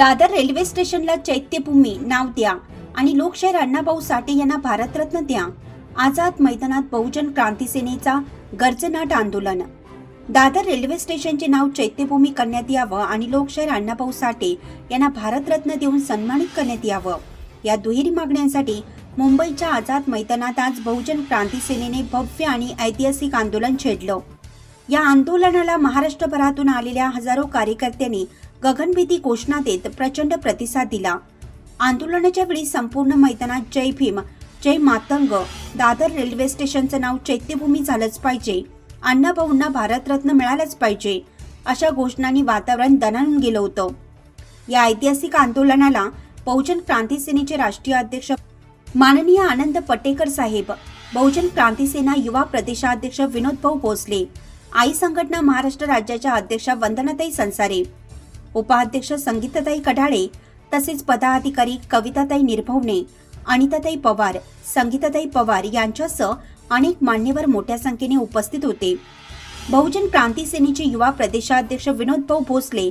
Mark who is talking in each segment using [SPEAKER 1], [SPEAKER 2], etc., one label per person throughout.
[SPEAKER 1] Dadar railway स्टेशनला चैत्यभूमी नाव द्या आणि लोकशाहीर अण्णाभाऊ साठे यांना भारतरत्न द्या. आझाद मैदानात बहुजन क्रांती सेनेचा गर्जनाट आंदोलन. दादर रेल्वे स्टेशनचे नाव चैत्यभूमी करण्यात यावं आणि लोकशाहीर अण्णाभाऊ साठे यांना भारतरत्न देऊन सन्मानित करण्यात यावं. या दुहेरी मागण्यांसाठी मुंबईच्या आझाद मैदानात आज बहुजन क्रांती सेनेने भव्य आणि ऐतिहासिक आंदोलन छेडलं. या आंदोलनाला महाराष्ट्रभरातून आलेल्या हजारो कार्यकर्त्यांनी गगनभेदी घोषणा देत प्रचंड प्रतिसाद दिला. आंदोलनाच्या वेळी संपूर्ण मैदानात जय भीम जय मातंग दादर रेल्वे स्टेशनचं नाव चैत्यभूमी झालंच पाहिजे. अण्णाभाऊंना भारतरत्न मिळालंच पाहिजे अशा घोषणांनी वातावरण दणाणून गेलं होतं. या ऐतिहासिक आंदोलनाला बहुजन क्रांती सेनेचे राष्ट्रीय अध्यक्ष माननीय आनंद पटेकर साहेब बहुजन क्रांती सेना युवा प्रदेशाध्यक्ष विनोद भाऊ भोसले आई संघटना महाराष्ट्र राज्याच्या अध्यक्षा वंदनाताई संसारे उपाध्यक्ष संगीताताई कढाळे तसेच पदाधिकारी कविताताई निर्भवणे अनिताताई पवार संगीताताई पवार यांच्यासह अनेक मान्यवर मोठ्या संख्येने उपस्थित होते. बहुजन क्रांती सेनेचे युवा प्रदेशाध्यक्ष विनोद भाऊ भोसले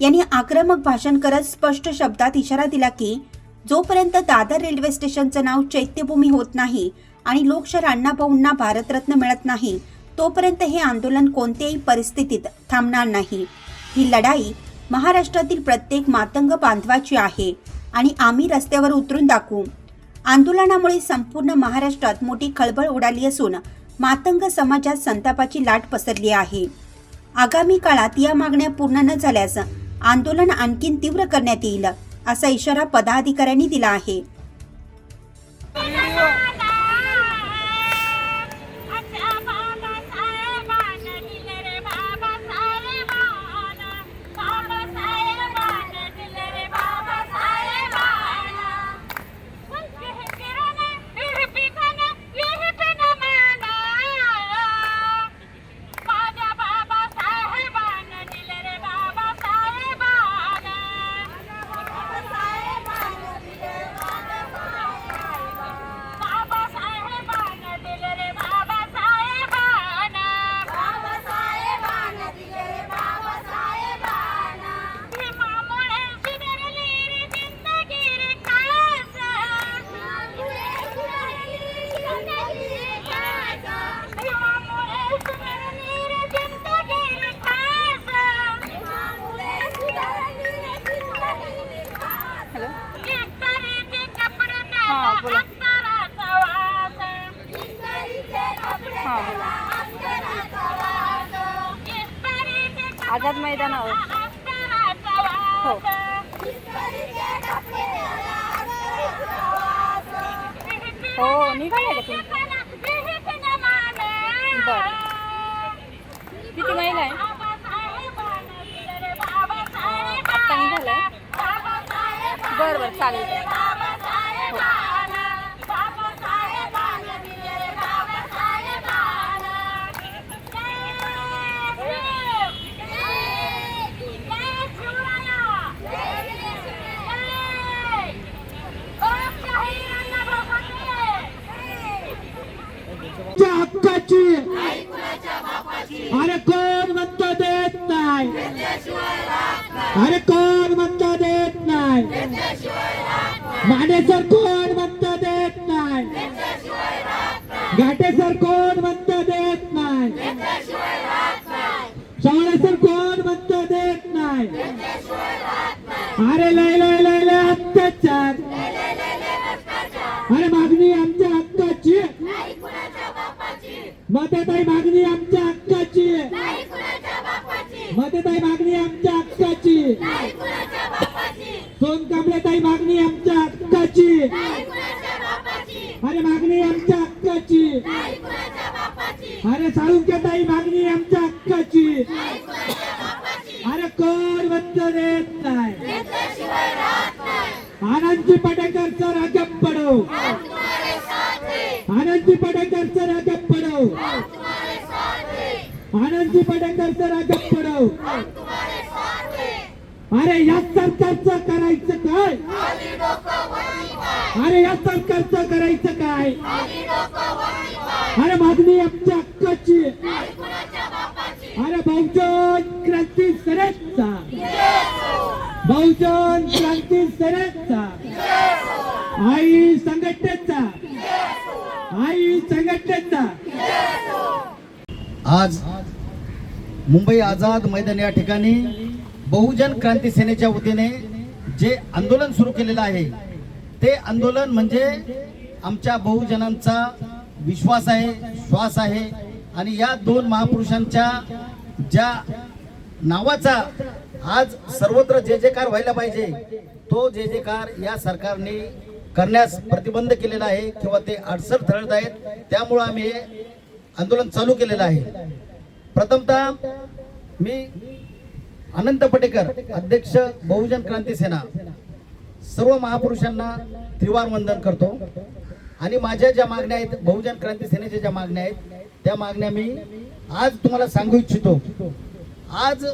[SPEAKER 1] यांनी आक्रमक भाषण करत स्पष्ट शब्दात इशारा दिला की जोपर्यंत दादर रेल्वे स्टेशनचं नाव चैत्यभूमी होत नाही आणि लोकशाहीर अण्णाभाऊंना भारतरत्न मिळत नाही तोपर्यंत हे आंदोलन कोणत्याही परिस्थितीत थांबणार नाही. ही लढाई महाराष्ट्रातील प्रत्येक मातंग बांधवाची आहे आणि आम्ही रस्त्यावर उतरून दाखवू. आंदोलनामुळे संपूर्ण महाराष्ट्रात मोठी खळबळ उडाली असून मातंग समाजात संतापाची लाट पसरली आहे. आगामी काळात या मागण्या पूर्ण न झाल्यास आंदोलन आणखीन तीव्र करण्यात येईल असा इशारा पदाधिकाऱ्यांनी दिला आहे.
[SPEAKER 2] चालेल
[SPEAKER 3] च्या हक्काची अरे कोण मत देत नाही अरे कोण मत देत नाही मानेसर कोण म्हणत देत नाही? घाटेसर कोण म्हणत देत नाही? सर कोण म्हणत देत नाही? अरे लय लय लय लय अत्याचार. अरे मागणी आमच्या हक्काची मतेताई मागणी आमच्या हक्काची मतेताई मागणी आमच्या हक्काची हक्काची अरे मागणी आमच्या हक्काची. अरे साळुंक्यताई मागणी आमच्या हक्काची. अरे कोण बंद देत नाही? आनंदजी पटेकरचं सर पडो. आनंदजी पटेकर सर पडो. आनंदजी पटेकरचं सर पडो. अरे या सरकारचं करायचं काय? अरे या सरकारचं करायचं काय? अरे मागणी आमच्या हक्काची अरे बहुजन क्रांती सरेचा
[SPEAKER 4] बहुजन क्रांती सरेचा आई संघटनेचा. आई संघटनेचा.
[SPEAKER 5] आज मुंबई आझाद मैदान या ठिकाणी बहुजन क्रांती सेनेच्या वतीने जे आंदोलन सुरू केलेलं आहे ते आंदोलन म्हणजे आमच्या बहुजनांचा विश्वास आहे श्वास आहे. आणि या दोन महापुरुषांच्या ज्या नावाचा आज सर्वत्र जे जेकार व्हायला पाहिजे तो जे जेकार या सरकारने करण्यास प्रतिबंध केलेला आहे किंवा ते अडसर ठरत आहेत त्यामुळं आम्ही हे आंदोलन चालू केलेलं आहे. प्रथमतः मी अनंत पटेकर अध्यक्ष बहुजन क्रांती सेना. सर्व महापुरुषांना त्रिवार वंदन करतो. आणि माझ्या ज्या मागण्या आहेत बहुजन क्रांती सेनेच्या ज्या मागण्या आहेत त्या मागण्या मी आज तुम्हाला सांगू इच्छितो. आज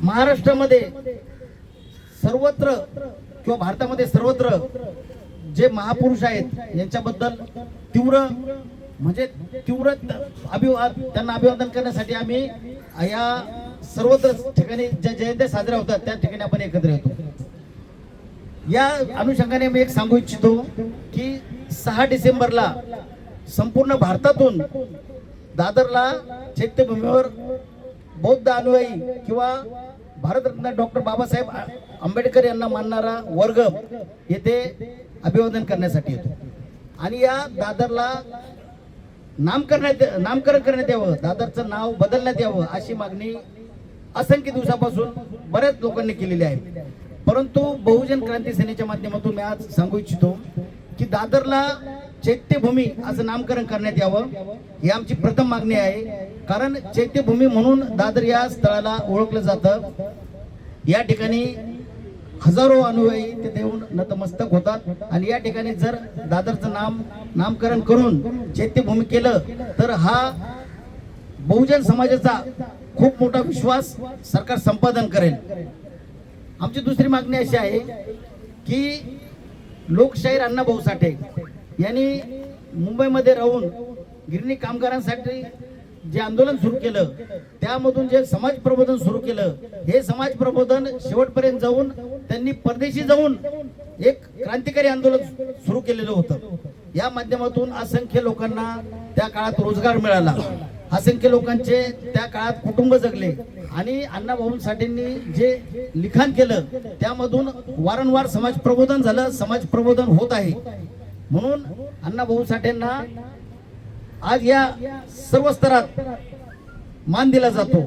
[SPEAKER 5] महाराष्ट्रामध्ये सर्वत्र किंवा भारतामध्ये सर्वत्र जे महापुरुष आहेत यांच्याबद्दल तीव्र म्हणजे तीव्र अभिवा त्यांना अभिवादन करण्यासाठी आम्ही या सर्वत्र ठिकाणी ज्या जयंत्या साजऱ्या होतात त्या ठिकाणी आपण एकत्र येतो. या अनुषंगाने मी एक सांगू इच्छितो की सहा डिसेंबरला संपूर्ण भारतातून दादरला चैत्यभूमीवर बौद्ध अनुयायी किंवा भारतरत्न डॉक्टर बाबासाहेब आंबेडकर यांना मानणारा वर्ग येथे अभिवादन करण्यासाठी येतो. आणि या दादरला नामकरण्यात नामकरण करण्यात यावं दादरचं नाव बदलण्यात यावं अशी मागणी असंख्य दिवसापासून बऱ्याच लोकांनी केलेली आहे. परंतु बहुजन क्रांती सेनेच्या माध्यमातून मी आज सांगू इच्छितो की दादरला चैत्यभूमी असं नामकरण करण्यात यावं ही आमची प्रथम मागणी आहे. कारण चैत्यभूमी म्हणून दादर या स्थळाला ओळखलं जातं. या ठिकाणी हजारो अनुयायी तिथे येऊन नतमस्तक होतात आणि या ठिकाणी जर दादरचं नाम नामकरण करून चैत्यभूमी केलं तर हा बहुजन समाजाचा खूप मोठा विश्वास सरकार संपादन करेल. आमची दुसरी मागणी अशी आहे की लोकशाहीर अण्णाभाऊ साठे यांनी मुंबईमध्ये राहून गिरणी कामगारांसाठी जे आंदोलन सुरू केलं त्यामधून जे समाज प्रबोधन सुरू केलं हे समाज प्रबोधन शेवटपर्यंत जाऊन त्यांनी परदेशी जाऊन एक क्रांतिकारी आंदोलन सुरू केलेलं होतं. या माध्यमातून असंख्य लोकांना त्या काळात रोजगार मिळाला. असंख्य लोकांचे त्या काळात कुटुंब जगले. आणि अण्णाभाऊ साठेंनी जे लिखाण केलं त्यामधून वारंवार समाज प्रबोधन झालं. समाज प्रबोधन होत आहे. म्हणून अण्णाभाऊ साठेंना आज या सर्व स्तरात मान दिला जातो.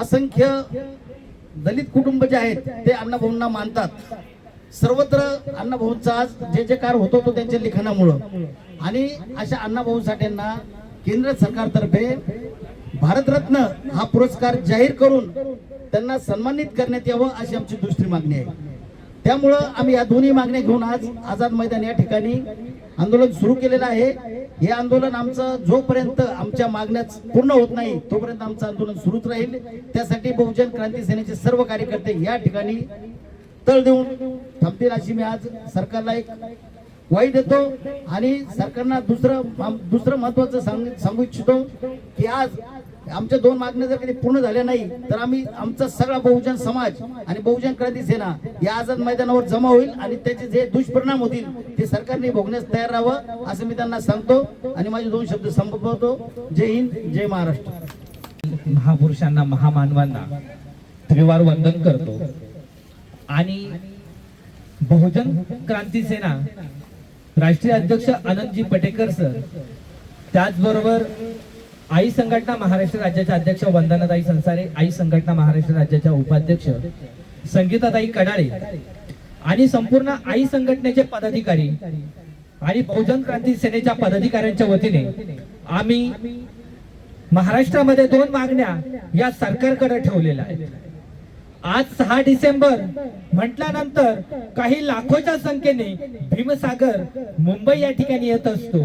[SPEAKER 5] असंख्य दलित कुटुंब जे आहेत ते अण्णाभाऊंना मानतात. सर्वत्र अण्णाभाऊंचा आज जे जे कार होतो तो त्यांच्या लिखाणामुळं. आणि अशा अण्णाभाऊ साठेंना केंद्र सरकारतर्फे भारतरत्न हा पुरस्कार जाहीर करून त्यांना सन्मानित करण्यात यावं अशी आमची दुसरी मागणी आहे. त्यामुळं आम्ही या दोन्ही मागण्या घेऊन आज आझाद मैदान या ठिकाणी आंदोलन सुरू केलेलं आहे. हे आंदोलन आमचं जोपर्यंत आमच्या मागण्या पूर्ण होत नाही तोपर्यंत आमचं आंदोलन सुरूच राहील. त्यासाठी बहुजन क्रांती सेनेचे सर्व कार्यकर्ते या ठिकाणी तळ देऊन थांबतील अशी मी आज सरकारला एक ग्वाही देतो. आणि सरकारना दुसरं दुसरं महत्वाचं सांग सांगू इच्छितो की आज आमच्या दोन मागण्या जर कधी पूर्ण झाल्या नाही तर आम्ही आमचा सगळा बहुजन समाज आणि बहुजन क्रांती सेना या आझाद मैदानावर जमा होईल आणि त्याचे जे दुष्परिणाम होतील ते सरकारने भोगण्यास तयार राहावं असं मी त्यांना सांगतो. आणि माझे दोन शब्द संपवतो जय हिंद जय महाराष्ट्र.
[SPEAKER 3] महापुरुषांना महामानवांना त्रिवार वंदन करतो. आणि बहुजन क्रांती सेना राष्ट्रीय अध्यक्ष आनंदजी पटेकर सर त्याचबरोबर आई संघटना महाराष्ट्र राज्याच्या अध्यक्ष वंदनाताई संसारे आई संघटना महाराष्ट्र राज्याच्या उपाध्यक्ष संगीताताई कडाळे आणि संपूर्ण आई संघटनेचे पदाधिकारी आणि बहुजन क्रांती सेनेच्या पदाधिकाऱ्यांच्या वतीने आम्ही महाराष्ट्रामध्ये दोन मागण्या या सरकारकडे ठेवलेल्या आहेत. आज सहा डिसेंबर म्हटल्यानंतर काही लाखोच्या संख्येने भीमसागर मुंबई या ठिकाणी येत असतो.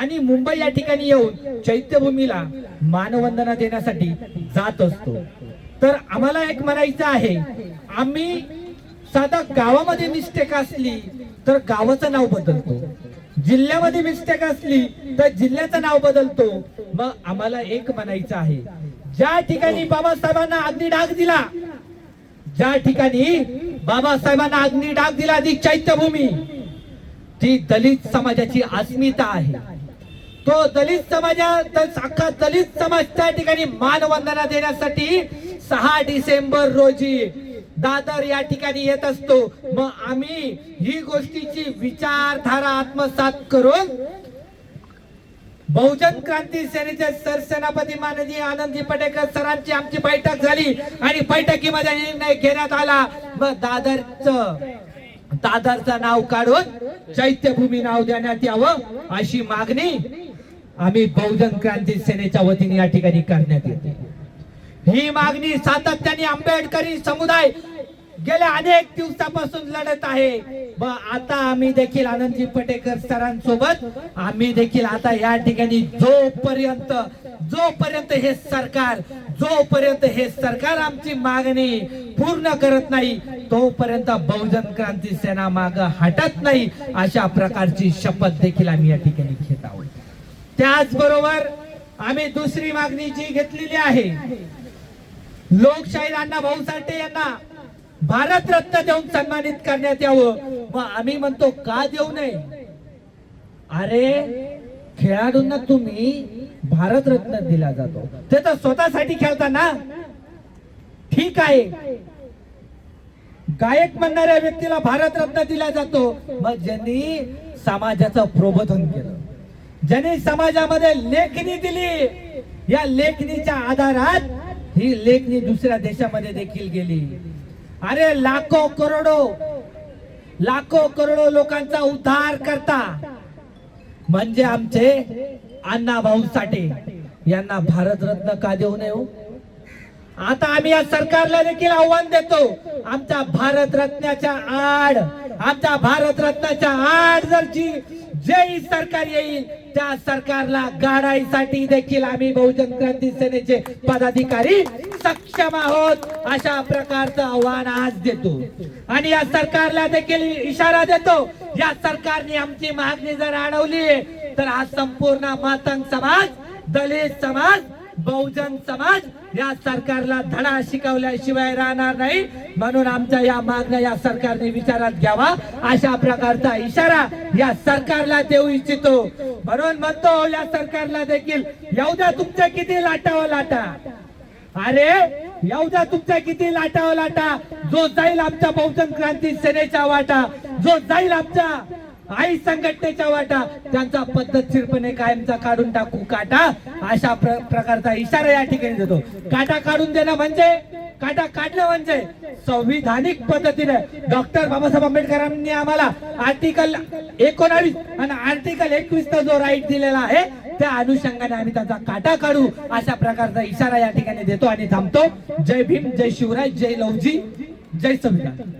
[SPEAKER 3] आणि मुंबई या ठिकाणी येऊन चैत्यभूमीला मानवंदना देण्यासाठी जात असतो. तर आम्हाला एक म्हणायचं आहे आम्ही साधा गावामध्ये मिस्टेक असली तर गावाचं नाव बदलतो. जिल्ह्यामध्ये मिस्टेक असली तर जिल्ह्याचं नाव बदलतो. मग आम्हाला एक म्हणायचं आहे ज्या ठिकाणी बाबासाहेबांना अगदी डाग दिला ज्या ठिकाणी बाबासाहेबांना अग्नी डाग दिला ती चैत्यभूमी. ती दलित समाजाची अस्मिता आहे. तो दलित समाजा अख्खा दलित समाज त्या ठिकाणी मानवंदना देण्यासाठी सहा डिसेंबर रोजी दादर या ठिकाणी येत असतो. मग आम्ही ही गोष्टीची विचारधारा आत्मसात करून बहुजन क्रांती सेनेचे सरसेनापती माननीय आनंदजी पटेकर सरांची आमची बैठक झाली आणि बैठकीमध्ये निर्णय घेण्यात आला. व दादरच दादरचं नाव काढून चैत्यभूमी नाव देण्यात यावं अशी मागणी आम्ही बहुजन क्रांती सेनेच्या वतीने या ठिकाणी करण्यात येते. ही मागणी सातत्याने आंबेडकरी समुदाय गेल्या अनेक दिवसापासून लढत आहे. आता आम्ही देखील आनंदजी पटेकर सरांसोबत आम्ही देखील आता या ठिकाणी जोपर्यंत जोपर्यंत हे सरकार जोपर्यंत हे सरकार आमची मागणी पूर्ण करत नाही तोपर्यंत बहुजन क्रांती सेना माग हटत नाही अशा प्रकारची शपथ देखील आम्ही या ठिकाणी घेत आहोत. त्याचबरोबर आम्ही दुसरी मागणी जी घेतलेली आहे लोकशाहीर अण्णा भाऊ साठे यांना भारतरत्न देऊन सन्मानित करण्यात यावं. मग आम्ही म्हणतो का देऊ नये? अरे खेळाडूंना तुम्ही भारतरत्न दिला जातो. ते तर स्वतःसाठी खेळता ना? ठीक आहे. गायक म्हणणाऱ्या व्यक्तीला भारतरत्न दिला जातो. मग ज्यांनी समाजाचं प्रबोधन केलं ज्यांनी समाजामध्ये लेखणी दिली या लेखणीच्या आधारात ही लेखणी दुसऱ्या देशामध्ये देखील गेली. अरे लाखो करोडो लाखो करोडो लोकांचा उद्धार करता. म्हणजे आमचे अण्णा भाऊ साठे यांना भारतरत्न का देऊ नये हो? आता आम्ही या सरकारला देखील आव्हान देतो. आमच्या भारतरत्नाच्या आड आमच्या भारतरत्नाच्या आड जर जी जे सरकार येईल त्या सरकारला गाडाईसाठी देखील आम्ही बहुजन क्रांती सेनेचे पदाधिकारी सक्षम आहोत अशा प्रकारचं आव्हान आज देतो. आणि या सरकारला देखील इशारा देतो. या सरकारने आमची मागणी जर अडवली तर आज संपूर्ण मातंग समाज दलित समाज बहुजन समाज या सरकारला धडा शिकवल्याशिवाय राहणार नाही. म्हणून आमच्या या मागण्या या सरकारने विचारात घ्यावा. अशा प्रकारचा इशारा या सरकारला देऊ इच्छितो. म्हणून म्हणतो या सरकारला देखील एवढ्या तुमच्या किती लाटाव लाटा? अरे एवढ्या तुमच्या किती लाटाव लाटा? जो जाईल आमच्या बहुजन क्रांती सेनेच्या वाटा जो जाईल आमच्या आई संघटनेच्या वाटा त्यांचा पद्धतशीरपणे कायमचा काढून टाकू काटा अशा प्र- प्रकारचा इशारा या ठिकाणी देतो. काटा काढून देणं म्हणजे? काटा काढणं म्हणजे? संविधानिक पद्धतीने डॉक्टर बाबासाहेब आंबेडकरांनी आम्हाला आर्टिकल एकोणावीस आणि आर्टिकल एकवीसचा जो राईट दिलेला आहे त्या अनुषंगाने आम्ही त्याचा काटा काढू अशा प्रकारचा इशारा या ठिकाणी देतो आणि थांबतो. जय भीम जय शिवराय जय लवजी जय संविधान.